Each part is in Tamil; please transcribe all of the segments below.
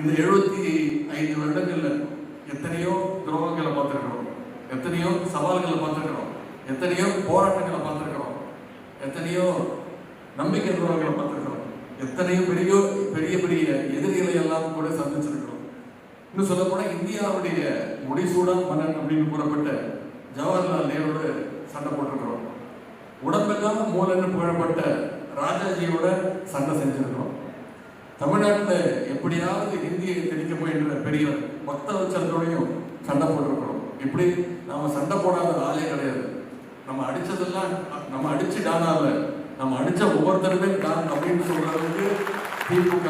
இந்த எழுபத்தி ஐந்து வருடங்கள்ல எத்தனையோ துரோகங்களை பார்த்துருக்கிறோம். எத்தனையோ சவால்களை பார்த்துருக்கிறோம். எத்தனையோ போராட்டங்களை பார்த்துருக்கிறோம். எத்தனையோ நம்பிக்கை துரோகங்களை பார்த்துருக்கிறோம். எத்தனையோ பெரிய பெரிய பெரிய எதிரிகளை எல்லாம் கூட சந்திச்சிருக்கிறோம். இன்னும் சொல்லப்போனால் இந்தியாவுடைய முடிசூடான் மன்னன் அப்படின்னு கூறப்பட்ட ஜவஹர்லால் நேரோட சண்டை போட்டிருக்கிறோம். உடம்பெல்லாம் மூலன்னு புகழப்பட்ட ராஜாஜியோட சண்டை செஞ்சிருக்கிறோம். தமிழ்நாட்டில் எப்படியாவது ஹிந்தியை திணிக்க போயின்ற பெரிய பக்தவச்சலத்தோடையும் சண்டை போட்டிருக்கிறோம் இப்படி நாம் சண்டை போடாத ஆளே கிடையாது. நம்ம அடித்ததெல்லாம் நம்ம அடித்து டானால நம்ம அடித்த ஒவ்வொருத்தருமே டான் அப்படின்னு சொல்கிற அளவுக்கு திமுக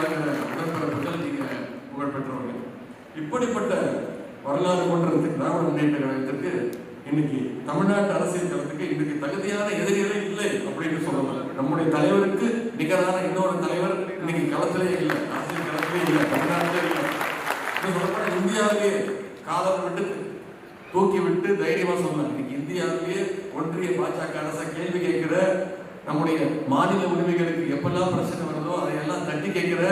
உடன்பிறப்புகள் நீங்கள் புகழ்பெற்றவர்கள் இப்படிப்பட்ட வரலாறு கொண்டதுக்கு திராவிட முன்னேற்ற கழகத்திற்கு இன்னைக்கு தமிழ்நாட்டு அரசியல் தளத்துக்கு இன்னைக்கு தகுதியான எதிரிகளே இல்லை அப்படின்னு சொல்லலாம். நம்முடைய தலைவருக்கு நிகரான இன்னொரு தலைவர் இன்னைக்கு களத்திலே இல்லை அரசியல் களத்திலே இல்லை தமிழ்நாட்டிலே இல்லை. இன்னும் இந்தியாவிலேயே காலம் விட்டு தூக்கி விட்டு தைரியமா சொல்லலாம் இன்னைக்கு இந்தியாவிலேயே ஒன்றிய பாஜக அரசை கேள்வி கேட்கிற நம்முடைய மாநில உரிமைகளுக்கு எப்பெல்லாம் பிரச்சனை வருதோ அதையெல்லாம் தட்டி கேட்கிற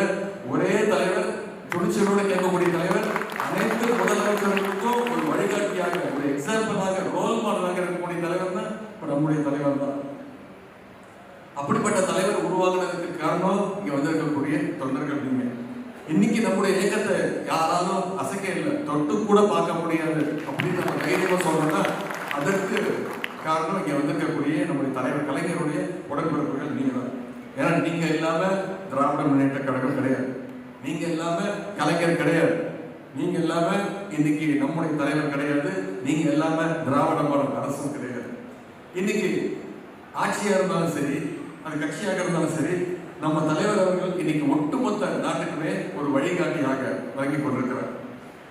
ஒரே தலைவர் துணிச்சலோடு கேட்கக்கூடிய தலைவர் அனைத்து முதலமைச்சர்களுக்கும் ஒரு வழிகாட்டியாக ஒரு எக்ஸாம்பிளாக ரோல் மாடலாக இருக்கக்கூடிய தலைவர் தான் நம்முடைய தலைவர் தான் அப்படிப்பட்ட தலைவர் உருவாகினதுக்கு காரணம் இங்க வந்திருக்கக்கூடிய தொண்டர்கள் நீங்க. இன்னைக்கு நம்முடைய இயக்கத்தை யாராலும் அசைக்க இல்லை. தொட்டு கூட பார்க்க முடியாது அப்படின்னு நம்ம தைரியமா சொல்றோம்னா அதற்கு காரணம் இங்க வந்திருக்கக்கூடிய நம்முடைய தலைவர் கலைஞருடைய உடன்பிறப்புகள் நீங்க தான். ஏன்னா நீங்க இல்லாம திராவிட முன்னேற்ற கழகம் கிடையாது. நீங்க இல்லாம கலைஞர் கிடையாது. நீங்க இல்லாம இன்னைக்கு நம்முடைய தலைவர் கிடையாது. நீங்க இல்லாம திராவிட மாடல் அரசும் கிடையாது. இன்னைக்கு ஆட்சியா இருந்தாலும் சரி அது கட்சியாக இருந்தாலும் சரி நம்ம தலைவர் அவர்கள் இன்னைக்கு ஒட்டுமொத்த நாட்டுக்குமே ஒரு வழிகாட்டியாக வழங்கி கொண்டிருக்கிறார்.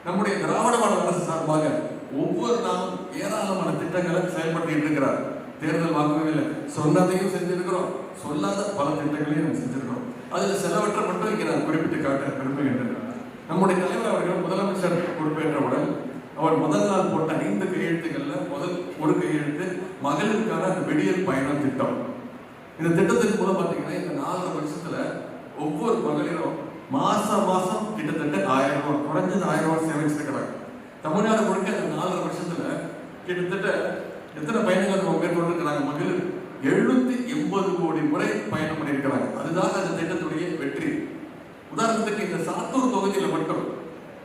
நம்முடைய திராவிட மாடல் அரசு சார்பாக ஒவ்வொரு நாளும் ஏராளமான திட்டங்களை செயல்படுத்திட்டு இருக்கிறார். தேர்தல் வாக்குறுதியில் சொன்னதையும் செஞ்சிருக்கிறோம். சொல்லாத பல திட்டங்களையும் நம்ம செஞ்சிருக்கிறோம். அதில் சிலவற்றை மட்டும் இங்கே நான் குறிப்பிட்டு காட்ட விரும்புகின்றேன் நம்முடைய தலைவர் அவர்கள் முதலமைச்சர் பொறுப்பேற்றவுடன் அவர் முதல் நாள் போட்ட ஐந்து கையெழுத்துக்கள்ல முதல் ஒரு கையெழுத்து மகளிருக்கான அந்த வெடியல் பயணம் திட்டம். இந்த திட்டத்தின் மூலம் பாத்தீங்கன்னா இந்த நாலரை வருஷத்துல ஒவ்வொரு மகளிரும் மாசம் மாசம் கிட்டத்தட்ட ஆயிரம் ரூபாய் குறைஞ்சது ஆயிரம் ரூபாய் சேமிச்சிருக்கிறாங்க தமிழ்நாடு முழுக்க இந்த நாலரை வருஷத்துல கிட்டத்தட்ட எத்தனை பயணங்கள் நம்ம மேற்கொண்டிருக்கிறாங்க மகளிர்? எழுநூத்தி எண்பது கோடி முறை பயணம் பண்ணியிருக்கிறாங்க அதுதான் அந்த திட்டத்துடைய வெற்றி. உதாரணத்துக்கு இந்த சாத்தூர் தொகுதியில மட்டும்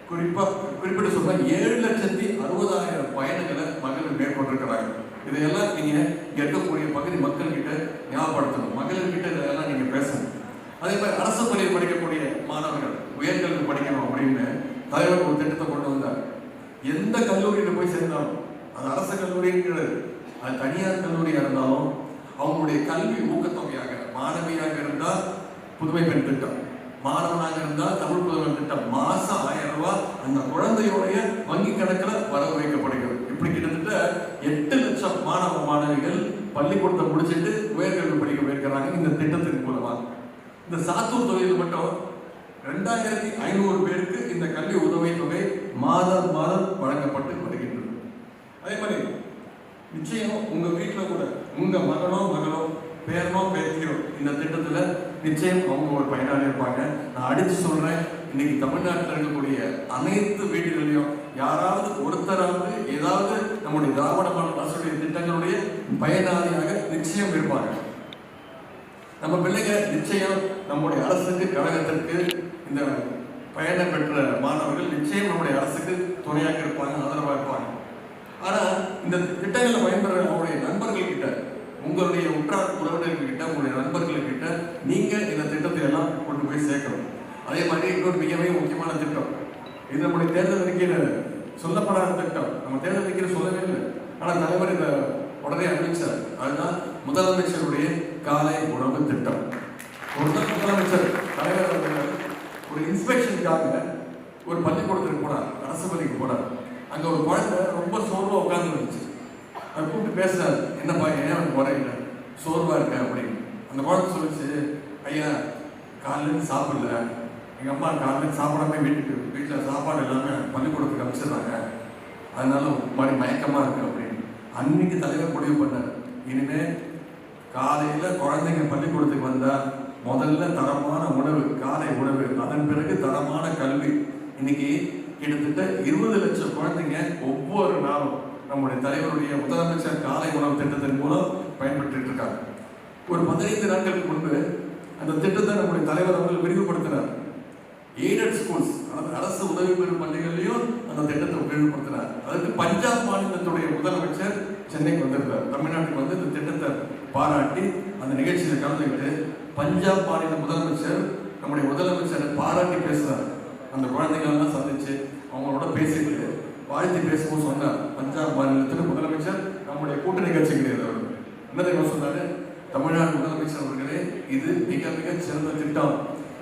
குறிப்பா குறிப்பிட்டு சொன்னா ஏழு லட்சத்தி அறுபதாயிரம் பயணங்களை மகளிர் மேற்கொண்டிருக்கிறாங்க இதையெல்லாம் நீங்க இங்க இருக்கக்கூடிய பகுதி மக்கள் கிட்ட ஞாபகப்படுத்தணும். மகளிர் கிட்ட இதெல்லாம் நீங்க பேசணும். அதே மாதிரி அரசு பள்ளியில் படிக்கக்கூடிய மாணவர்கள் உயர்கல்வி படிக்கணும் அப்படின்னு தலைவர் ஒரு திட்டத்தை கொண்டு வந்தார். எந்த கல்லூரியில போய் சேர்ந்தாலும் அது அரசு கல்லூரிங்கிறது. அது தனியார் கல்லூரியா இருந்தாலும் அவங்களுடைய கல்வி ஊக்கத்தொகையாக மாணவியாக இருந்தால் புதுமை பெண் திட்டம். மாணவனாக இருந்தால் தமிழ் புதல்வன் திட்டம். மாசம் ஆயிரம் ரூபாய் அந்த குழந்தையுடைய வங்கி கணக்கில் வரவு வைக்கப்படுகிறது. இப்படி கிட்டத்தட்ட எட்டு லட்சம் மாணவ மாணவிகள் பள்ளிக்கூடத்தை முடிச்சிட்டு உயர்கல்வி படிக்க போயிருக்கிறாங்க இந்த திட்டத்தின் மூலமாக. இந்த சாத்தூர் தொகையில் மட்டும் ரெண்டாயிரத்தி ஐநூறு பேருக்கு இந்த கல்வி உதவித் தொகை மாதம் மாதம் வழங்கப்பட்டு வருகின்றது. அதே மாதிரி நிச்சயம் உங்க வீட்டில் கூட உங்க மகனோ மகளோ பேரனோ பேத்தியோ இந்த திட்டத்தில் நிச்சயம் அவங்க ஒரு பயனாளி இருப்பாங்க. நான் அடிச்சு சொல்றேன் இன்னைக்கு தமிழ்நாட்டில் இருக்கக்கூடிய அனைத்து வீடுகளிலும் யாராவது ஒருத்தராவது ஏதாவது நம்முடைய திராவிட மாடல் அரசுடைய திட்டங்களுடைய பயனாளியாக நிச்சயம் இருப்பாங்க நம்ம பிள்ளைங்க நிச்சயம் நம்முடைய அரசுக்கு கழகத்திற்கு இந்த பயணம் பெற்ற மாணவர்கள் நிச்சயம் நம்முடைய அரசுக்கு துணையாக இருப்பாங்க ஆதரவாக இருப்பாங்க. ஆனா இந்த திட்டங்களை பயன்பெற நம்முடைய நண்பர்கள் கிட்ட உங்களுடைய உற்றார் உறவினர்கள் கிட்ட உங்களுடைய நண்பர்கள் கிட்ட நீங்க இந்த திட்டத்தை எல்லாம் கொண்டு போய் சேர்க்கணும். அதே மாதிரி இன்னொரு மிகவே முக்கியமான திட்டம். இது நம்முடைய தேர்தல் அறிக்கையில் சொல்லப்படாத திட்டம். நம்ம தேர்தல் அறிக்கையில் சொல்லவே இல்லை. ஆனால் தலைவர் இதை உடனே அறிவிச்சார். அதுதான் முதலமைச்சருடைய காலை உணவு திட்டம். ஒரு முதலமைச்சர் தலைவர் ஒரு இன்ஸ்பெக்ஷனுக்காக ஒரு பள்ளிக்கூடத்துக்கு போனார். அரசு பள்ளிக்கு போனார். அங்கே ஒரு குழந்தை ரொம்ப சோர்வாக உட்கார்ந்து இருந்துச்சு. அதை கூப்பிட்டு பேசுறாரு என்னப்பா ஏன் அவனுக்கு குறையில சோர்வாக இருக்கேன் அப்படின்னு. அந்த குழந்தை சொல்லிச்சு ஐயா காலையில இருந்து சாப்பிடல. எங்கள் அம்மா காலையில் இருந்து சாப்பிடாம வீட்டுக்கு வீட்டில் சாப்பாடு எல்லாமே பள்ளிக்கூடத்துக்கு அமைச்சிருந்தாங்க அதனால ஒரு மாதிரி மயக்கமா அப்படின்னு. அன்னைக்கு தலைவர் முடிவு பண்ணார். இனிமேல் காலையில் குழந்தைங்க பள்ளிக்கூடத்துக்கு வந்தால் முதல்ல தரமான உணவு காலை உணவு அதன் பிறகு தரமான கல்வி. இன்னைக்கு கிட்டத்தட்ட இருபது லட்சம் குழந்தைங்க ஒவ்வொரு நாளும் நம்முடைய தலைவருடைய முதலமைச்சர் காலை உணவு திட்டத்தின் மூலம் பயன்பட்டு இருக்காங்க. ஒரு பதினைந்து நாட்களுக்கு முன்பு அந்த திட்டத்தை நம்முடைய தலைவர் அவர்கள் விரிவுபடுத்தினார். எய்டட் ஸ்கூல்ஸ் அரசு உதவி பெறும் பள்ளிகள்லையும் அந்த திட்டத்தை விரிவுபடுத்தினார் அதுக்கு பஞ்சாப் மாநிலத்துடைய முதலமைச்சர் சென்னைக்கு வந்திருந்தார் தமிழ்நாட்டுக்கு வந்து இந்த திட்டத்தை பாராட்டி அந்த நிகழ்ச்சியில் கலந்துக்கிட்டு பஞ்சாப் மாநில முதலமைச்சர் நம்முடைய முதலமைச்சரை பாராட்டி பேசுறார். அந்த குழந்தைகள்லாம் சந்திச்சு அவங்களோட பேசிக்கிட்டு வாழ்த்து பேசும்போது சொன்னார். பஞ்சாப் மாநிலத்தில் முதலமைச்சர் நம்முடைய கூட்டணி கட்சி கிடையாது அவர். என்ன தெரியுமா சொன்னாரு? தமிழ்நாடு முதலமைச்சர் அவர்களே இது மிக மிக சிறந்த திட்டம்.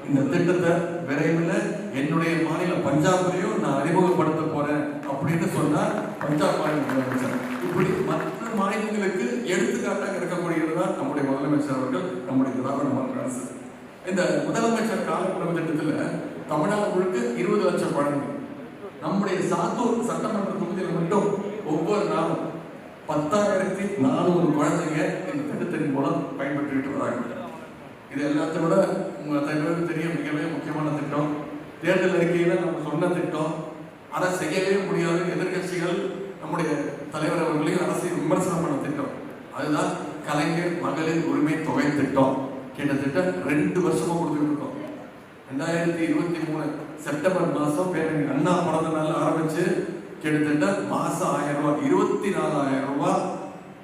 இந்த திட்டத்தை விரைவில் என்னுடைய மாநிலம் பஞ்சாப்லையும் நான் அறிமுகப்படுத்த போறேன் அப்படின்னு சொன்னார் பஞ்சாப் மாநில முதலமைச்சர். இப்படி மற்ற மாநிலங்களுக்கு எடுத்துக்காட்டாக இருக்கக்கூடியது தான் நம்முடைய முதலமைச்சர் அவர்கள் நம்முடைய திராவிட மாநில அரசு. இந்த முதலமைச்சர் கால திட்டத்தில் தமிழ்நாடு முழுக்க இருபது லட்சம் பழங்கள் நம்முடைய சாத்தூர் சட்டமன்ற தொகுதியில் மட்டும் ஒவ்வொரு நாளும் பத்தாயிரத்தி நானூறு குழந்தைங்க இந்த திட்டத்தின் மூலம் பயன்பெற்றுக்கிட்டு வராங்க. இது எல்லாத்தையும் விட உங்கள் தலைவருக்கு தெரிய மிகவே முக்கியமான திட்டம். தேர்தல் அறிக்கையில் நம்ம சொன்ன திட்டம் அதை செய்யவே முடியாது. எதிர்க்கட்சிகள் நம்முடைய தலைவர் அவர்களையும் அரசு விமர்சனம் பண்ண திட்டம். அதுதான் கலைஞர் மகளிர் உரிமை தொகை திட்டம். கிட்டத்தட்ட ரெண்டு வருஷமா கொடுத்துட்டு இருக்கோம். ரெண்டாயிரத்தி இருபத்தி மூணு செப்டம்பர் மாதம் பேரணி அண்ணா பிறந்த நாள் ஆரம்பிச்சு கிட்டத்தட்ட மாதம் ஆயிரம் ரூபாய் இருபத்தி நாலாயிரம் ரூபாய்.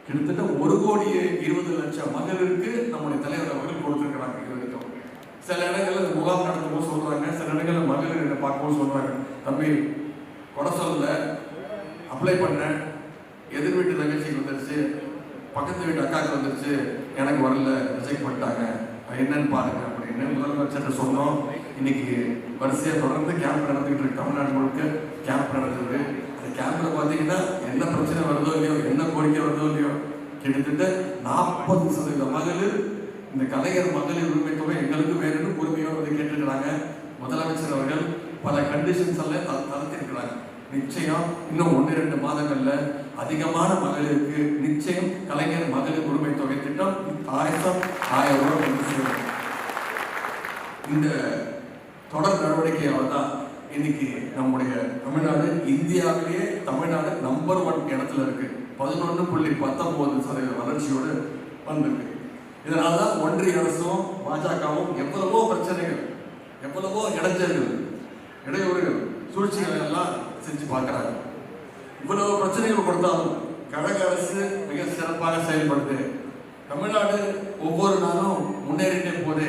கிட்டத்தட்ட ஒரு கோடியே இருபது லட்சம் மகளிருக்கு நம்முடைய தலைவர் அவர்கள் கொடுத்துருக்கிறாங்க. இது வரைக்கும் சில இடங்களில் இந்த முகாம் நடத்தும்போது சொல்கிறாங்க சில இடங்களில் மகளிர் பார்க்கும்போது சொல்கிறாங்க தம்பி கொடை சொல்லல அப்ளை பண்ணேன் எதிர் வீட்டு தங்கச்சிக்கு வந்துருச்சு பக்கத்து வீட்டு அக்காவுக்கு வந்துருச்சு எனக்கு வரல ரிஜெக்ட் பண்ணிட்டாங்க. என்னன்னு பாருங்க. அப்படின்னு முதலமைச்சர் சொன்னோம். இன்னைக்கு வரிசையாக தொடர்ந்து கேம்ப் நடந்துகிட்டு இருக்கு. தமிழ்நாடு முழுக்க கேம்ப் நடக்குது. அந்த கேம்ப்ல பார்த்தீங்கன்னா என்ன பிரச்சனை வருதோ இல்லையோ என்ன கோரிக்கை வருதோ இல்லையோ கிட்டத்தட்ட நாற்பது சதவீத மகளிர் இந்த கலைஞர் மகளிர் உரிமை தொகை எங்களுக்கு வேணும்னு உரிமையோடு வந்து கேட்டுக்கிறாங்க முதலமைச்சர் அவர்கள் பல கண்டிஷன்ஸ் எல்லாம் தளர்த்திருக்கிறாங்க நிச்சயம் இன்னும் ஒன்று ரெண்டு மாதங்கள்ல அதிகமான மகளிருக்கு நிச்சயம் கலைஞர் மகளிர் உரிமை தொகை திட்டம் ஆயிரம் ஆயிரம் ரூபாய் கொண்டு சேரும். இந்த தொடர் நடவடிக்கையால் தான் இன்னைக்கு நம்முடைய தமிழ்நாடு இந்தியாவிலேயே தமிழ்நாடு நம்பர் ஒன் இடத்துல இருக்கு. பதினொன்று புள்ளி பத்தொன்பது சதவீத வளர்ச்சியோடு வந்திருக்கு. இதனால தான் ஒன்றிய அரசும் பாஜகவும் எவ்வளவோ பிரச்சனைகள் எவ்வளவோ இடைஞ்சல்கள் இடையூறுகள் சூழ்ச்சிகள் எல்லாம் செஞ்சு பார்க்குறாங்க. இவ்வளவு பிரச்சனைகள் கொடுத்தாலும் கழக அரசு மிக சிறப்பாக செயல்படுது. தமிழ்நாடு ஒவ்வொரு நாளும் முன்னேறிட்டே போதே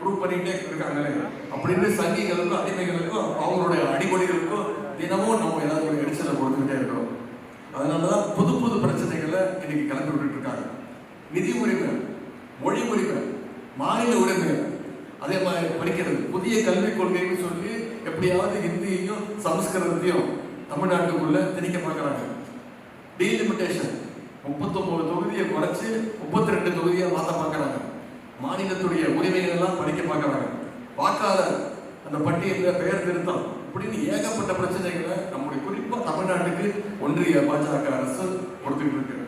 ப்ரூவ் பண்ணிட்டே இருக்காங்களே. அப்படின்னு சங்கிகளுக்கும் அடிமைகளுக்கும் அவங்களுடைய அடிமொழிகளுக்கும் தினமும் நம்ம ஏதாவது ஒரு எரிச்சலை கொடுத்துக்கிட்டே இருக்கிறோம். அதனாலதான் புது புது பிரச்சனைகளை இன்னைக்கு கலந்து விட்டுட்டு இருக்காங்க. நிதி உரிமை மொழி உரிமை மாநில உரிமை அதே மாதிரி படிக்கிறது. புதிய கல்விக் கொள்கைன்னு சொல்லி எப்படியாவது ஹிந்தியையும் சமஸ்கிருதத்தையும் தமிழ்நாட்டுக்குள்ள திணிக்க பார்க்குறாங்க டீலிமிட்டேஷன் முப்பத்தொம்பது தொகுதியை குறைச்சி முப்பத்தி ரெண்டு தொகுதியை மாற்ற பார்க்குறாங்க. மாநிலத்துடைய உரிமைகள் எல்லாம் படிக்க பார்க்குறாங்க. வாக்காளர் அந்த பட்டியலில் பெயர் திருத்தம். இப்படின்னு ஏகப்பட்ட பிரச்சனைகளை நம்முடைய குறிப்பாக தமிழ்நாட்டுக்கு ஒன்றிய பாஜக அரசு கொடுத்துட்டு இருக்கு.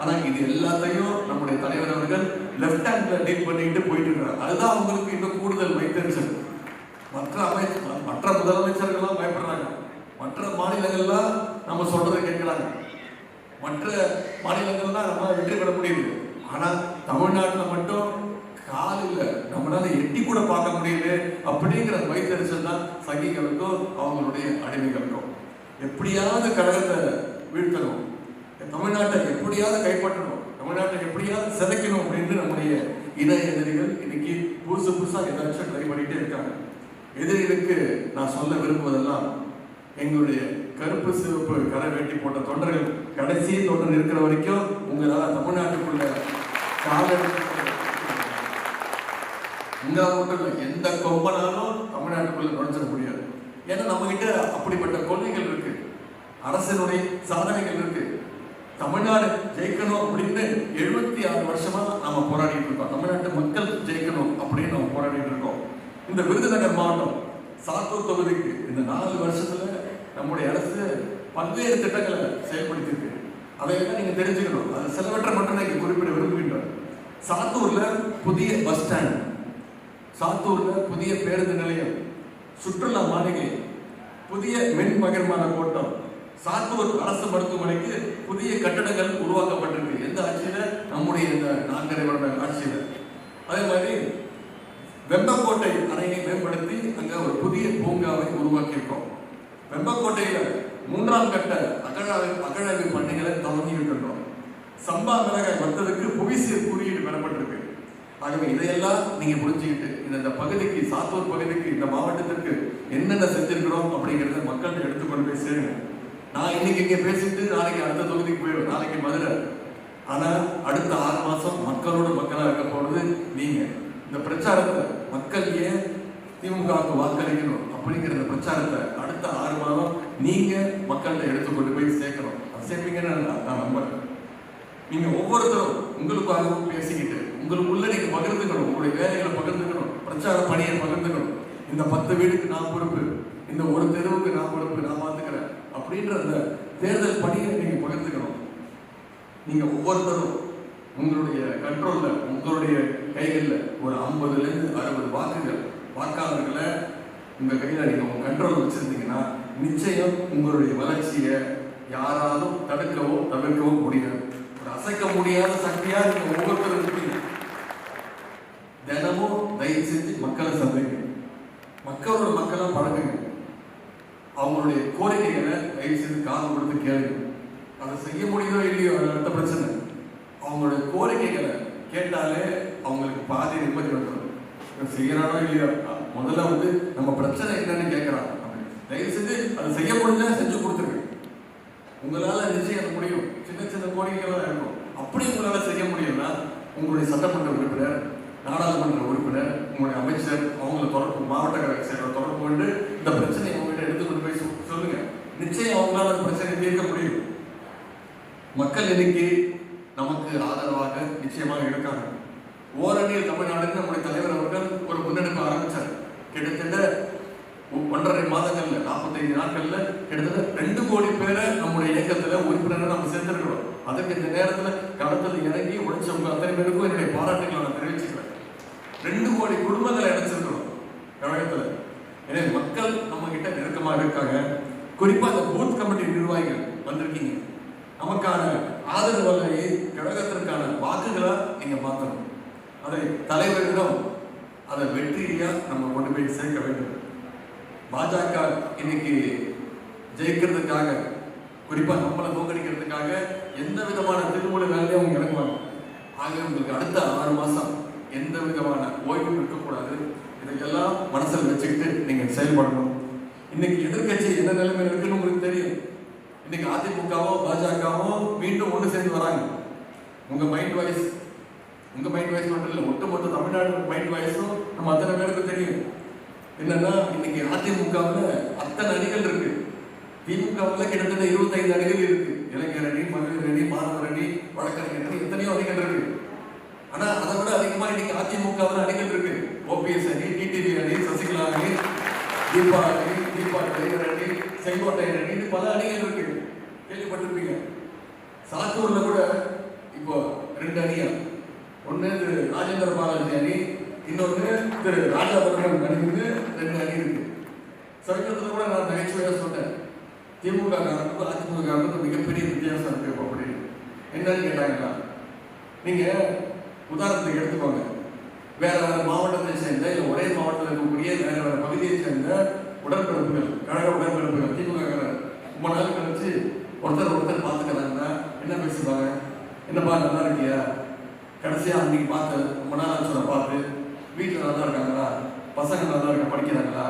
ஆனா இது எல்லாத்தையும் நம்முடைய தலைவர் அவர்கள் லெஃப்ட் ஹேண்ட்ல டீல் பண்ணிட்டு போயிட்டு இருக்கிறார் அதுதான் அவங்களுக்கு இன்னும் கூடுதல் வைத்தறிச்சல் மற்ற அமைச்சர் மற்ற முதலமைச்சர்கள்லாம் பயப்படுறாங்க. மற்ற மாநிலங்கள்லாம் நம்ம சொல்றதை கேட்கிறாங்க. மற்ற மாநிலங்கள்லாம் நம்ம வெற்றி பெற முடியுது. ஆனா தமிழ்நாட்டில் மட்டும் கால் இல்லை. நம்மளால எட்டி கூட பார்க்க முடியுது அப்படிங்கிற வைத்தறிச்சல் தான் சங்கிகளுக்கும் அவங்களுடைய அடிமைகளுக்கும். எப்படியாவது கழகத்தை வீழ்த்தணும். தமிழ்நாட்டை எப்படியாவது கைப்பற்றணும் தமிழ்நாட்டை எப்படியாவது சிதைக்கணும் அப்படின்னு நம்முடைய இன எதிரிகள் இன்னைக்கு புதுசு புதுசாக ஏதாச்சும் ட்ரை பண்ணிகிட்டே இருக்காங்க. எதிரிகளுக்கு நான் சொல்ல விரும்புவதெல்லாம் எங்களுடைய கருப்பு சிவப்பு கரை வேட்டி போட்ட தொண்டர்கள் கடைசி தொண்டர் இருக்கிற வரைக்கும் உங்களால் தமிழ்நாட்டுக்குள்ள காலடி உங்களால மட்டும் இல்லை எந்த கொம்பனாலும் தமிழ்நாட்டுக்குள்ள நுழைஞ்சிட முடியாது. ஏன்னா நம்மகிட்ட அப்படிப்பட்ட கொள்கைகள் இருக்கு. அரசனுடைய சாதனைகள் இருக்கு. தமிழ்நாடு ஜெயிக்கணும் அப்படின்னு எழுபத்தி ஆறு வருஷமா நாம போராடிட்டு இருக்கோம். தமிழ்நாட்டு மக்கள் ஜெயிக்கணும் அப்படின்னு நம்ம போராடிட்டு இருக்கோம். இந்த விருதுநகர் மாவட்டம் சாத்தூர் தொகுதிக்கு இந்த நாலு வருஷத்துல நம்முடைய அரசு பல்வேறு திட்டங்களை செயல்படுத்தியிருக்கு. அதையெல்லாம் நீங்க தெரிஞ்சுக்கணும். அது சிலவற்றை மட்டும் நான் குறிப்பிட விரும்புகின்றோம். சாத்தூர்ல புதிய பஸ் ஸ்டாண்ட் சாத்தூர்ல புதிய பேருந்து நிலையம் சுற்றுலா மாளிகை புதிய மின் பகிர்மான கோட்டம் சாத்தூர் அரசு மருத்துவமனைக்கு புதிய கட்டடங்கள் உருவாக்கப்பட்டிருக்கு. எந்த ஆட்சியில? நம்முடைய இந்த நான்கரை வருட ஆட்சியில. அதே மாதிரி வெம்பக்கோட்டை அணையை மேம்படுத்தி அங்க ஒரு புதிய பூங்காவை உருவாக்கியிருக்கோம். வெம்பக்கோட்டையில மூன்றாம் கட்ட அகழ அகழகு பணிகளை தொடங்கி இருக்கின்றோம் சம்பா மிளகாய் வந்ததுக்கு புவிசீர் குறியீடு பெறப்பட்டிருக்கு. ஆகவே இதையெல்லாம் நீங்க புரிஞ்சுக்கிட்டு இந்த பகுதிக்கு சாத்தூர் பகுதிக்கு இந்த மாவட்டத்திற்கு என்னென்ன செஞ்சிருக்கிறோம் அப்படிங்கறத மக்கள்கிட்ட எடுத்துக்கொண்டு போய் சேருங்க. நான் இன்னைக்கு இங்கே பேசிட்டு நாளைக்கு அடுத்த தொகுதிக்கு போயிடும் நாளைக்கு மதுரை. ஆனால் அடுத்த ஆறு மாதம் மக்களோட மக்களாக இருக்க போகிறது நீங்கள் இந்த பிரச்சாரத்தை மக்கள் ஏன் திமுகவுக்கு வாக்களிக்கணும் அப்படிங்கிற இந்த பிரச்சாரத்தை அடுத்த ஆறு மாதம் நீங்கள் மக்கள்கிட்ட எடுத்து கொண்டு போய் சேர்க்கணும். அது சேர்ப்பீங்கன்னு நான் நம்புறேன். நீங்கள் ஒவ்வொருத்தரும் உங்களுக்காகவும் பேசிக்கிட்டு உங்களுக்கு நீங்க பகிர்ந்துக்கணும். உங்களுடைய வேலைகளை பகிர்ந்துக்கணும். பிரச்சார பணியை பகிர்ந்துக்கணும். இந்த பத்து வீடுக்கு நான் பொறுப்பு. இந்த ஒரு தெருவுக்கு நான் பொறுப்பு. நான் அப்படின்ற அந்த தேர்தல் பணியை நீங்கள் பகிர்ந்துக்கணும். நீங்கள் ஒவ்வொருத்தரும் உங்களுடைய கண்ட்ரோலில் உங்களுடைய கைகளில் ஒரு ஐம்பதுலேருந்து அறுபது வாக்குகள். வாக்காளர்களை உங்கள் கையில் நீங்கள் உங்கள் கண்ட்ரோல் வச்சுருந்தீங்கன்னா நிச்சயம் உங்களுடைய வளர்ச்சியை யாராலும் தடுக்கவோ தவிர்க்கவோ முடியாது. ஒரு அசைக்க முடியாத சக்தியாக நீங்கள் ஒவ்வொருத்தரும் இருப்பீங்க தினமும் தயவு செஞ்சு மக்களை சந்திங்க. மக்களோட மக்களாக பழகுங்க. அவங்களுடைய கோரிக்கைகளை தயவு செய்து காது கொடுத்து கேளுங்க அதை செய்ய முடியுதோ இல்லையோ அது அடுத்த பிரச்சனை. அவங்களுடைய கோரிக்கைகளை கேட்டாலே அவங்களுக்கு பாதி நிம்மதி வந்துடும். செய்யறானோ இல்லையோ? முதல்ல வந்து நம்ம பிரச்சனை என்னன்னு கேட்கறான். தயவு செஞ்சு அதை செய்ய முடிஞ்சா செஞ்சு கொடுத்துருங்க. உங்களால் நிச்சயம் அது முடியும். சின்ன சின்ன கோரிக்கைகள் தான் இருக்கும். அப்படி உங்களால் செய்ய முடியும்னா உங்களுடைய சட்டமன்ற உறுப்பினர் நாடாளுமன்ற உறுப்பினர் உங்களுடைய அமைச்சர் அவங்களை தொடர்பு மாவட்ட கழக செயலர் தொடர்பு கொண்டு இந்த பிரச்சனையை உங்ககிட்ட எடுத்துக்கொண்டு போய் சொல்லுங்க. நிச்சயம் அவங்களால அந்த பிரச்சனையை தீர்க்க முடியும். மக்கள் இன்னைக்கு நமக்கு ஆதரவாக நிச்சயமாக இருக்காங்க ஓரணியில் தமிழ்நாடுன்னு நம்முடைய தலைவர் அவர்கள் ஒரு முன்னெடுப்பு ஆரம்பித்தார் கிட்டத்தட்ட ஒன்றரை மாதங்கள்ல நாற்பத்தைந்து நாட்கள்ல கிட்டத்தட்ட ரெண்டு கோடி பேரை நம்முடைய இயக்கத்துல உறுப்பினரை நம்ம சேர்த்திருக்கிறோம். அதுக்கு இந்த நேரத்துல களத்தில் இறங்கி உழைச்சவங்க அத்தனை பேருக்கும் என்னுடைய பாராட்டுகளை நான் தெரிவிச்சுக்கிறேன். ரெண்டு கோடி குடும்பங்களை இணைச்சிருக்கிறோம். தமிழகத்துல. எனவே மக்கள் நம்ம கிட்ட நெருக்கமாக இருக்காங்க. குறிப்பாக அந்த பூத் கமிட்டி நிர்வாகிகள் வந்திருக்கீங்க. நமக்கான ஆதரவு வகையை கழகத்திற்கான வாக்குகளை நீங்கள் மாற்றணும் அதை தலைவரிடம் அதை வெற்றியாக நம்ம கொண்டு போய் சேர்க்க வேண்டும். பாஜக இன்னைக்கு ஜெயிக்கிறதுக்காக குறிப்பாக நம்மளை தோக்கடிக்கிறதுக்காக எந்த விதமான திருமண வேலையும் அவங்க இறங்குவாங்க. ஆகவே உங்களுக்கு அடுத்த ஆறு மாதம் எந்த விதமான ஓய்வும் இருக்கக்கூடாது. இதுக்கெல்லாம் மனசில் வச்சுக்கிட்டு நீங்கள் செயல்படணும். இன்னைக்கு எதிர்க்கட்சி எந்த நிலைமையில் இருக்குன்னு உங்களுக்கு தெரியும். இன்னைக்கு அதிமுகவோ பாஜகவோ மீண்டும் ஒன்று சேர்ந்து வராங்க. உங்கள் மைண்ட் வாய்ஸ் உங்கள் மைண்ட் வாய்ஸ் மட்டும் இல்லை ஒட்டுமொத்த தமிழ்நாடு மைண்ட் வாய்ஸும் நம்ம அத்தனை பேருக்கு தெரியும். என்னன்னா இன்னைக்கு அதிமுகவில் அத்தனை அணிகள் இருக்கு. திமுகவில் கிட்டத்தட்ட இருபத்தைந்து அணிகள் இருக்கு. இளைஞர் அணி மகளிர் அணி மாணவர் அணி வழக்கறிஞர் அணி எத்தனையோ அணிகள் இருக்கு. ஆனால் அதை விட அதிகமாக இன்னைக்கு அதிமுகவில் அணிகள் இருக்கு. ஓபிஎஸ் அணி டிடிவி அணி சசிகலா அணி தீபா அணி தீபா கலைஞர் அணி செங்கோட்டையர் அணி இது பல அணிகள் இருக்கு கேள்விப்பட்டிருப்பீங்க. சாத்தூர்ல கூட இப்போ ரெண்டு அணியா. ஒன்று திரு ராஜேந்திர பாலாஜி அணி இன்னொன்று திரு ராஜாபுரம் அணிந்து ரெண்டு அணி இருக்கு. சமீபத்தில் கூட நான் நகைச்சுவையாக சொன்னேன். திமுக காரனுக்கும் அதிமுக காரனுக்கும் மிகப்பெரிய வித்தியாசம் இருக்கு அப்படின்னு என்னன்னு கேட்டாங்கன்னா நீங்க உதாரணத்துக்கு எடுத்துக்கோங்க. வேற வேற மாவட்டத்தை சேர்ந்த இல்லை ஒரே மாவட்டத்தில் இருக்கக்கூடிய வேற வேற பகுதியை சேர்ந்த உடன்பிறப்புகள் கழக உடன்பிறப்புகள் திமுக ரொம்ப நாள் கழிச்சு ஒருத்தர் ஒருத்தர் பார்த்துக்கிறாங்கன்னா என்ன பேசுவாங்க என்னப்பா நல்லா இருக்கியா? கடைசியா அன்னைக்கு பார்த்து ரொம்ப நாள் ஆச்சு பார்த்து வீட்டில் நல்லா இருக்காங்களா? பசங்க நல்லா இருக்க? படிக்கிறாங்களா?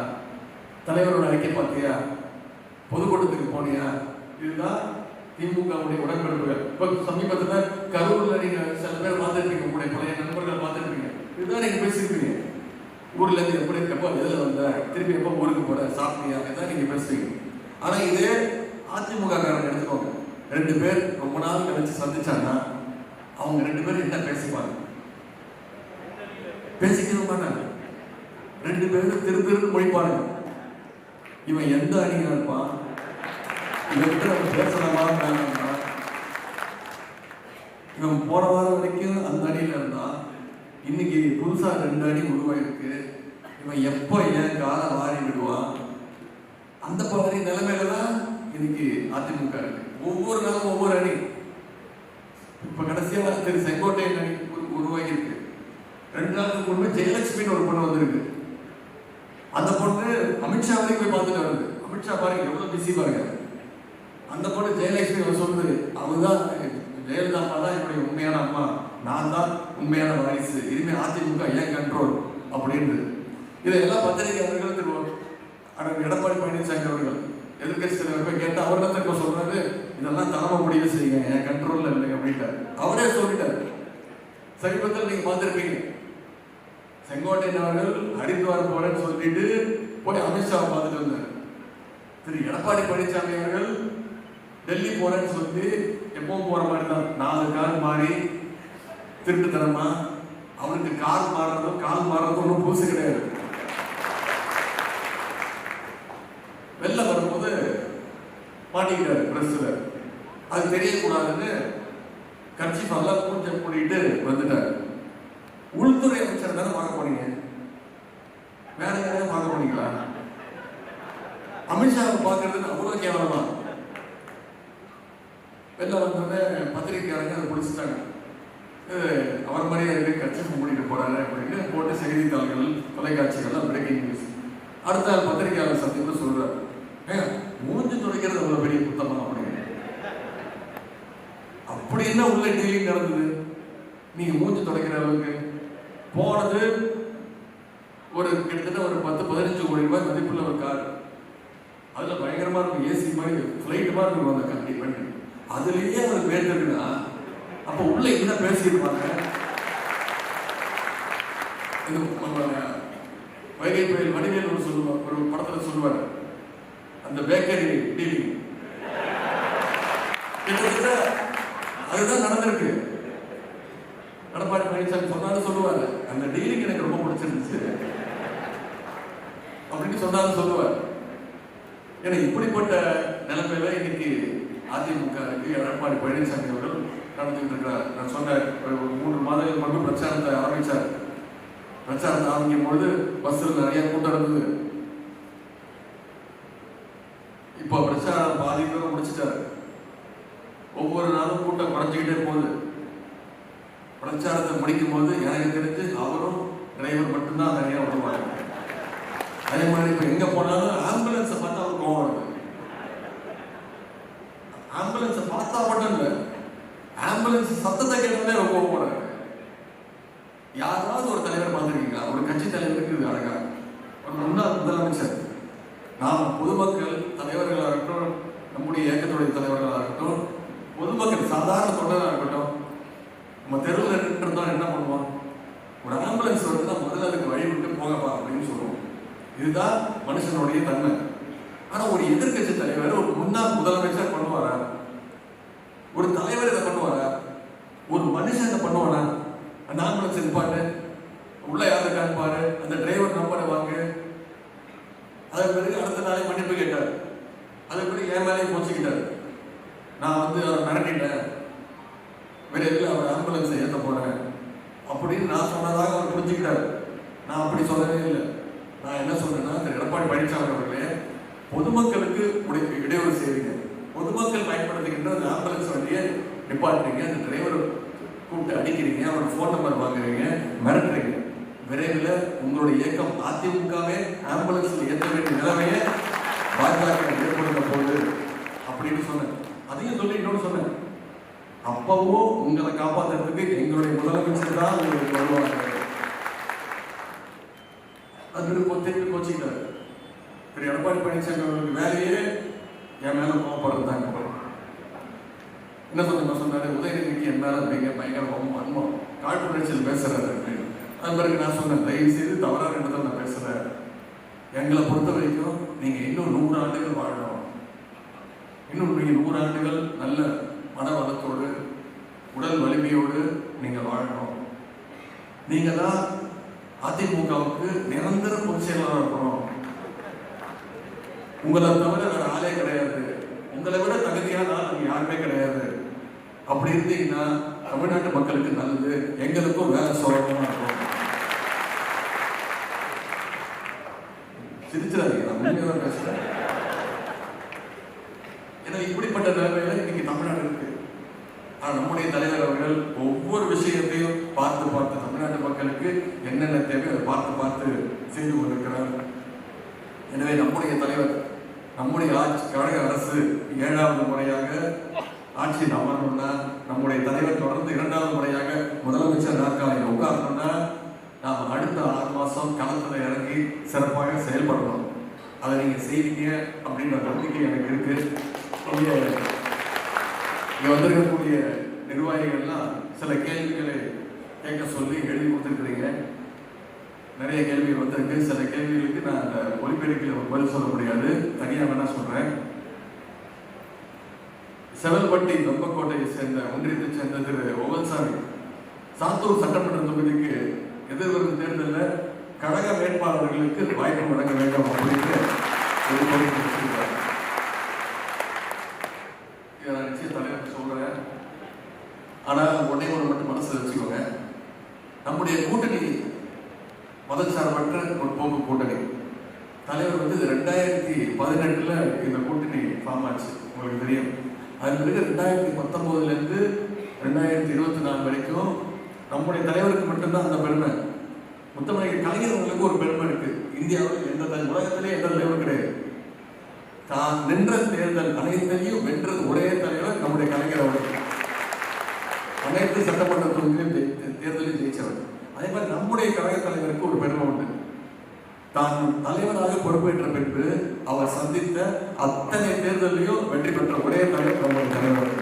தலைவரோட அறிக்கை பார்த்தியா? பொதுக்கூட்டத்துக்கு போனியா? இதுதான் திமுகவுடைய உடன்பிறப்புகள். இப்போ சமீபத்தில் கரூரில் நீங்கள் சில பேர் பார்த்துருப்பீங்க உங்களுடைய பழைய நண்பர்கள் பார்த்துருப்பீங்க. இதுதான் நீங்க பேசியிருப்பீங்க ஊர்ல இருந்து எப்படி எப்போ எதில் வந்த திருப்பி எப்போ ஊருக்கு போற சாப்பிட்டியா? இதான் நீங்க பேசுவீங்க ஆனா இதே அதிமுக காரங்க எடுத்துக்கோங்க. ரெண்டு பேர் ரொம்ப நாள் கழிச்சு சந்திச்சாங்கன்னா அவங்க ரெண்டு பேரும் என்ன பேசிப்பாங்க? பேசிக்கவே மாட்டாங்க. ரெண்டு பேரும் திரு திருந்து மொழிப்பாருங்க இவன் எந்த அணியா இருப்பான்? இவன் கிட்ட நம்ம பேசலாமா இவன் போன வாரம் வரைக்கும் அந்த அணியில இருந்தான். இன்னைக்கு புதுசா ரெண்டு அடி உருவாயிருக்கு. இவன் எப்போ ஏன் காலை வாரி விடுவான்? அந்த மாதிரி நிலைமையில தான் இன்னைக்கு அதிமுக இருக்கு. ஒவ்வொரு நாளும் ஒவ்வொரு அணி. இப்ப கடைசியா திரு செங்கோட்டையன் அணி உருவாகி இருக்கு ரெண்டு நாளுக்கு முன்பு ஜெயலட்சுமின்னு ஒரு பொண்ணு வந்திருக்கு. அந்த பொண்ணு அமித்ஷா வரைக்கும் போய் பார்த்துட்டு வருது. அமித்ஷா பாருங்க எவ்வளவு பிஸி பாருங்க. அந்த பொண்ணு ஜெயலட்சுமி அவர் சொல்லுது அவதான் ஜெயலலிதா அம்மா தான் என்னுடைய உண்மையான அம்மா. நான் தான் உண்மையான வாரிசு. இனிமேல் அதிமுக ஏன் கண்ட்ரோல் அப்படின்னு இதையெல்லாம் பத்திரிகையாளர்கள் திரு அடங்க எடப்பாடி பழனிசாமி அவர்கள் எதிர்கட்சி தலைவர் போய் கேட்டா அவர் தான் திரும்ப சொல்றாரு. இதெல்லாம் தலைமை முடிவு செய்யுங்க என் கண்ட்ரோல்ல இல்லை அப்படின்ட்டாரு. அவரே சொல்லிட்டாரு. சமீபத்தில் நீங்க பார்த்துருக்கீங்க செங்கோட்டையன் அவர்கள் ஹரித்வார் போறேன்னு சொல்லிட்டு போய் அமித்ஷாவை பார்த்துட்டு வந்தார். திரு எடப்பாடி பழனிசாமி அவர்கள் டெல்லி போறேன்னு சொல்லி எப்பவும் போற மாதிரி தான் நாலு கார் மாறி திருட்டுத்தனமா அவனுக்கு கால் மாறுறதோ கால் மாறுறதோ ஒன்றும் புதுசு கிடையாது. வெளில வரும்போது மாட்டிக்கிட்டாரு பிரஸ்ல. அது தெரியக்கூடாதுன்னு கட்சி எல்லாம் பூஜை கூட்டிட்டு வந்துட்டாரு. உள்துறை அமைச்சர் தானே பார்க்க போனீங்க? வேற யாரையும் பார்க்க போனீங்களா? அமித்ஷாவை பார்க்கறது அவ்வளோ கேவலமா. வெளில வந்தோடனே பத்திரிகையாளங்க அதை பிடிச்சிட்டாங்க. அவர் மாதிரியே இருக்கு கட்சி மூடிட்டு போறாரு அப்படின்னு போட்டு செய்தித்தாள்கள் தொலைக்காட்சிகள்லாம் பிரேக்கிங் நியூஸ் அடுத்த நாள் பத்திரிகையாளர் சத்தியம்னு சொல்றாரு. ஏன் மூஞ்சி துடைக்கிறது அவ்வளவு பெரிய குத்தமா அப்படின்னு அப்படி என்ன உள்ள டீலிங் நடந்தது? நீங்க மூஞ்சி துடைக்கிற அளவுக்கு? போனது ஒரு கிட்டத்தட்ட ஒரு பத்து பதினஞ்சு கோடி ரூபாய் மதிப்புள்ள ஒரு கார். அதுல பயங்கரமா இருக்கும் ஏசி மாதிரி ஃப்ளைட் மாதிரி இருக்கும் அந்த கார் டிபெண்ட் அதுலயே அவர் பேர்த்திருக்குன்னா அப்ப உள்ள என்ன பேசியிருப்பாங்க? இந்த நம்ம வைகை புயல் வடிவேல் ஒரு சொல்லுவார் ஒரு படத்துல சொல்லுவார். அந்த பேக்கரி டீலிங். கிட்டத்தட்ட அதுதான் நடந்திருக்கு. எடப்பாடி பழனிசாமி சொன்னாலும் சொல்லுவார். அந்த டீலிங் எனக்கு ரொம்ப பிடிச்சிருந்துச்சு. அப்படின்னு சொன்னாலும் சொல்லுவார். ஏன்னா இப்படிப்பட்ட நிலைமையில இன்னைக்கு அதிமுக இருக்கு எடப்பாடி பழனிசாமி அவர்கள் நடந்துகிட்டு இருக்கிறார் நான் சொன்னேன் ஒரு ஒரு மூன்று மாதங்கள் மட்டும் பிரச்சாரத்தை ஆரம்பிச்சார். பிரச்சாரத்தை ஆரம்பிக்கும் பொழுது பஸ்ஸில் நிறைய கூட்டம் இருந்தது இப்போ பிரச்சாரம் பாதி தூரம் முடிச்சிட்டாரு. ஒவ்வொரு நாளும் கூட்டம் குறைஞ்சிக்கிட்டே போகுது. பிரச்சாரத்தை முடிக்கும் போது எனக்கு தெரிஞ்சு அவரும் டிரைவர் மட்டும்தான் தனியாக விடுவாங்க அதே மாதிரி இப்போ எங்கே போனாலும் ஆம்புலன்ஸை பார்த்தா அவர் கோவம் வருது. ஆம்புலன்ஸை பார்த்தா மட்டும் இல்லை ஆம்புலன்ஸ் சத்தத்தை கேட்டாலே அவர் கோவம் யாராவது ஒரு தலைவர் பார்த்துருக்கீங்களா? ஒரு கட்சி தலைவருக்கு இது அழகா. ஒரு முன்னாள் முதலமைச்சர். நாம் பொதுமக்கள் தலைவர்களாக இருக்கட்டும் நம்முடைய இயக்கத்துடைய தலைவர்களாக இருக்கட்டும் பொதுமக்கள் சாதாரண தொண்டராக இருக்கட்டும் நம்ம தெருவில் நின்றுதான் என்ன பண்ணுவோம்? ஒரு ஆம்புலன்ஸ் வருதுன்னா முதல்ல அதுக்கு வழி விட்டு போங்கப்பா அப்படின்னு சொல்லுவோம். இதுதான் மனுஷனுடைய தன்மை. ஆனால் ஒரு எதிர்க்கட்சி தலைவர் ஒரு முன்னாள் முதலமைச்சர் பண்ணுவாரா? ஒரு தலைவர் இதை பண்ணுவாரா? ஒரு மனுஷன் இதை பண்ணுவானா அந்த ஆம்புலன்ஸ் இருப்பாரு உள்ள யார் இருக்கான்னு பாரு. அந்த டிரைவர் நம்பரை வாங்கு. அதன் பிறகு அடுத்த நாளே மன்னிப்பு கேட்டார். அதன் பிறகு என் மேலேயும் போச்சுக்கிட்டார் நான் வந்து அவரை மிரட்டிட்டேன். வேற எதுல அவர் ஆம்புலன்ஸை ஏற்ற போறேன். அப்படின்னு நான் சொன்னதாக அவர் புரிஞ்சுக்கிட்டார். நான் அப்படி சொல்லவே இல்லை. நான் என்ன சொல்றேன்னா திரு. எடப்பாடி பழனிசாமி அவர்களே பொதுமக்களுக்கு உடைய இடையூறு செய்வீங்க பொதுமக்கள் பயன்படுத்துகின்ற அந்த ஆம்புலன்ஸ் வண்டியை நிப்பாட்டுறீங்க அந்த டிரைவரை கூப்பிட்டு அடிக்கிறீங்க அவரோட ஃபோன் நம்பர் வாங்குறீங்க மிரட்டுறீங்க. விரைவில் உங்களுடைய இயக்கம் அதிமுகவே ஆம்புலன்ஸில் ஏற்ற வேண்டிய நிலைமையை பாஜக ஏற்படுத்த போகுது அப்படின்னு சொன்னேன். அதையும் சொல்லி இன்னொன்று சொன்னேன். அப்பவோ உங்களை காப்பாற்றுறதுக்கு எங்களுடைய முதலமைச்சர் தான் உங்களுக்கு வருவாங்க அது திருப்பி கோச்சிக்கிட்டாரு திரு எடப்பாடி பழனிசாமி அவர்களுக்கு வேலையே என் மேலே கோவப்படுறது தான் இப்போ. என்ன சொன்னார்? சொன்னாரு உதயநிதிக்கு என் அப்படிங்க பயங்கர பயங்கரமாகவும் அன்பம் காழ்ப்புணர்ச்சியில் பேசுறாரு அப்படின்னு. அது பிறகு நான் சொன்னேன் தயவு செய்து தவறான இடத்துல நான் பேசுறேன். எங்களை பொறுத்த வரைக்கும் நீங்க இன்னும் நூறு ஆண்டுகள் வாழணும். இன்னும் நீங்க நூறு ஆண்டுகள் நல்ல மன வளத்தோடு உடல் வலிமையோடு நீங்க வாழணும். நீங்க தான் அதிமுகவுக்கு நிரந்தர பொதுச் செயலாளர் இருக்கணும். உங்களை தவிர வேற ஆளே கிடையாது. உங்களை விட தகுதியான ஆள் யாருமே கிடையாது. அப்படி இருந்தீங்கன்னா தமிழ்நாட்டு மக்களுக்கு நல்லது எங்களுக்கும் வேலை சுலபமா இருக்கும். சிரிச்சிடாதீங்க நான் பேசுறேன். ஏன்னா இப்படிப்பட்ட நிலைமையில இன்னைக்கு தமிழ்நாடு இருக்கு. ஆனா நம்முடைய தலைவர் அவர்கள் ஒவ்வொரு விஷயத்தையும் பார்த்து பார்த்து தமிழ்நாட்டு மக்களுக்கு என்னென்ன தேவை அதை பார்த்து பார்த்து செய்து கொண்டிருக்கிறார். எனவே நம்முடைய தலைவர் நம்முடைய ஆட்சி கழக அரசு ஏழாவது முறையாக ஆட்சியில் அமரணும்னா நம்முடைய தலைவர் தொடர்ந்து இரண்டாவது முறையாக முதலமைச்சர் நாற்காலியில் உட்காரணும்னா நாம் அடுத்த ஆறு மாதம் களத்தில் இறங்கி சிறப்பாக செயல்படணும். அதை நீங்கள் செய்வீங்க அப்படின்ற நம்பிக்கை எனக்கு இருக்குது இங்கே வந்திருக்கக்கூடிய நிர்வாகிகள்லாம் சில கேள்விகளை கேட்க சொல்லி எழுதி கொடுத்துருக்குறீங்க. நிறைய கேள்விகள் வந்திருக்கு. சில கேள்விகளுக்கு நான் அந்த ஒலிபெருக்கில் பதில் சொல்ல முடியாது. தனியாக வேணால் சொல்கிறேன் செவல்பட்டி தொம்பக்கோட்டையை சேர்ந்த ஒன்றியத்தை சேர்ந்த திரு ஓவல்சாமி சாத்தூர் சட்டமன்ற தொகுதிக்கு எதிர்வரும் தேர்தலில் கழக வேட்பாளர்களுக்கு வாய்ப்பு வழங்க வேண்டும் அப்படின்னு ஒரு கோரிக்கை வச்சிருக்காரு நான் தலைவர் சொல்றேன். ஆனால் ஒன்னே ஒன்று மட்டும் மனசில் வச்சுக்கோங்க. நம்முடைய கூட்டணி மதச்சார்பற்ற முற்போக்கு கூட்டணி. தலைவர் வந்து ரெண்டாயிரத்தி பதினெட்டில் இந்த கூட்டணி ஃபார்ம் ஆச்சு. உங்களுக்கு தெரியும். அதன் பிறகு ரெண்டாயிரத்தி பத்தொம்போதுலேருந்து ரெண்டாயிரத்தி இருபத்தி நாலு வரைக்கும் நம்முடைய தலைவருக்கு மட்டும்தான் அந்த பெருமை. முத்தமிழக கலைஞர்களுக்கு ஒரு பெருமை இருக்கு. இந்தியாவில் எந்த தலை- உலகத்திலே எந்த தலைவரும் கிடையாது. தான் நின்ற தேர்தல் அனைத்தையும் வென்றது ஒரே தலைவர் நம்முடைய கலைஞர் அவர்கள். அனைத்து சட்டமன்ற தொகுதியிலும் தேர்தலில் ஜெயிச்சவர். அதே மாதிரி நம்முடைய கழக தலைவருக்கு ஒரு பெருமை உண்டு. தான் தலைவராக பொறுப்பேற்ற பின்பு அவர் சந்தித்த அத்தனை தேர்தலையும் வெற்றி பெற்ற ஒரே தலைவர் நம்முடைய தலைவர்.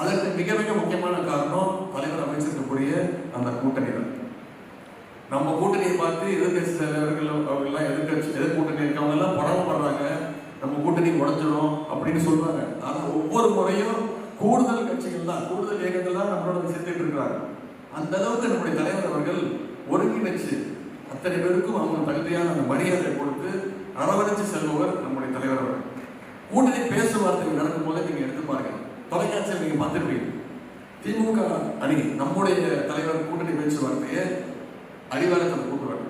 அதற்கு மிக மிக முக்கியமான காரணம் தலைவர் அமைச்சிருக்கக்கூடிய அந்த கூட்டணி தான். நம்ம கூட்டணியை பார்த்து எதிர்கட்சி தலைவர்கள் அவர்கள்லாம் எதிர்கட்சி எதிர் கூட்டணி இருக்கவங்க எல்லாம் பரவப்படுறாங்க நம்ம கூட்டணி உடஞ்சிடும் அப்படின்னு சொல்றாங்க. ஆனால் ஒவ்வொரு முறையும் கூடுதல் கட்சிகள் தான் கூடுதல் இயக்கங்கள் தான் நம்மளோட சேர்த்துட்டு இருக்கிறாங்க அந்த அளவுக்கு நம்முடைய தலைவர் அவர்கள் ஒருங்கிணைச்சு அத்தனை பேருக்கும் அவங்க தகுதியான அந்த மரியாதை கொடுத்து அரவணைச்சு செல்பவர் நம்முடைய தலைவர் அவர்கள். கூட்டணி பேச்சுவார்த்தைகள் நடக்கும்போது நீங்க எடுத்து பாருங்க. தொலைக்காட்சியில் நீங்க பார்த்துருப்பீங்க. திமுக அணி நம்முடைய தலைவர் கூட்டணி பேச்சுவார்த்தையை அடிவாரத்தில் கூட்டுவாங்க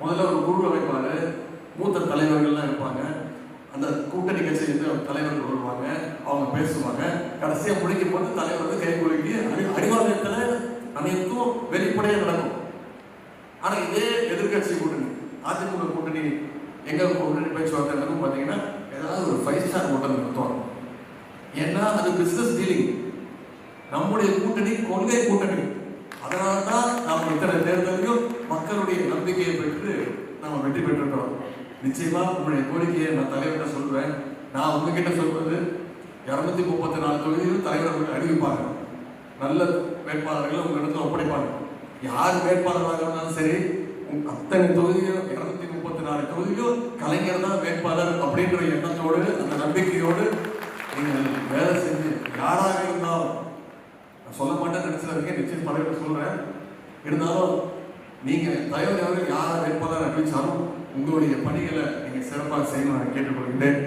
முதல்ல ஒரு குழு வைப்பாரு மூத்த தலைவர்கள்லாம் இருப்பாங்க. அந்த கூட்டணி கட்சியிலிருந்து தலைவர்கள் வருவாங்க. அவங்க பேசுவாங்க. கடைசியாக முடிக்கும் போது தலைவர் வந்து கை குலுக்கி அடி அடிவாரத்தில் அனைத்தும் வெளிப்படையாக நடக்கும். ஆனால் இதே எதிர்க்கட்சி கூட்டணி அதிமுக கூட்டணி எங்கே கூட்டணி பேச்சுவார்த்தை நடக்கும் பாத்தீங்கன்னா ஏதாவது ஒரு ஃபைவ் ஸ்டார் ஹோட்டல் நடத்துவாங்க ஏன்னா அது பிஸ்னஸ் டீலிங் நம்முடைய கூட்டணி கொள்கை கூட்டணி. அதனால தான் நாம் இத்தனை தேர்தலையும் மக்களுடைய நம்பிக்கையை பெற்று நாம் வெற்றி பெற்றிருக்கிறோம். நிச்சயமா உங்களுடைய கோரிக்கையை நான் தலைவர்கிட்ட சொல்வேன். நான் உங்ககிட்ட சொல்வது இரநூத்தி முப்பத்தி நாலு தொகுதியிலும் தலைவர் அறிவிப்பாங்க. நல்ல வேட்பாளர்களை உங்களிடத்தில் ஒப்படைப்பாங்க. யார் வேட்பாளராக இருந்தாலும் சரி அத்தனை தொகுதியும் இருநூத்தி முப்பத்தி நாலு தொகுதியும் கலைஞர் தான் வேட்பாளர் அப்படின்ற எண்ணத்தோடு அந்த நம்பிக்கையோடு நீங்கள் வேலை செஞ்சு யாராக இருந்தாலும் நான் சொல்ல மாட்டேன்னு நினைச்சிருக்கேன் நிச்சயம் தலைவர் சொல்றேன். இருந்தாலும் நீங்கள் தலைவர் அவர்கள் யாரை வேட்பாளர் அறிவிச்சாலும் உங்களுடைய பணிகளை நீங்கள் சிறப்பாக செய்யணும் நான் கேட்டுக்கொள்கிறேன்.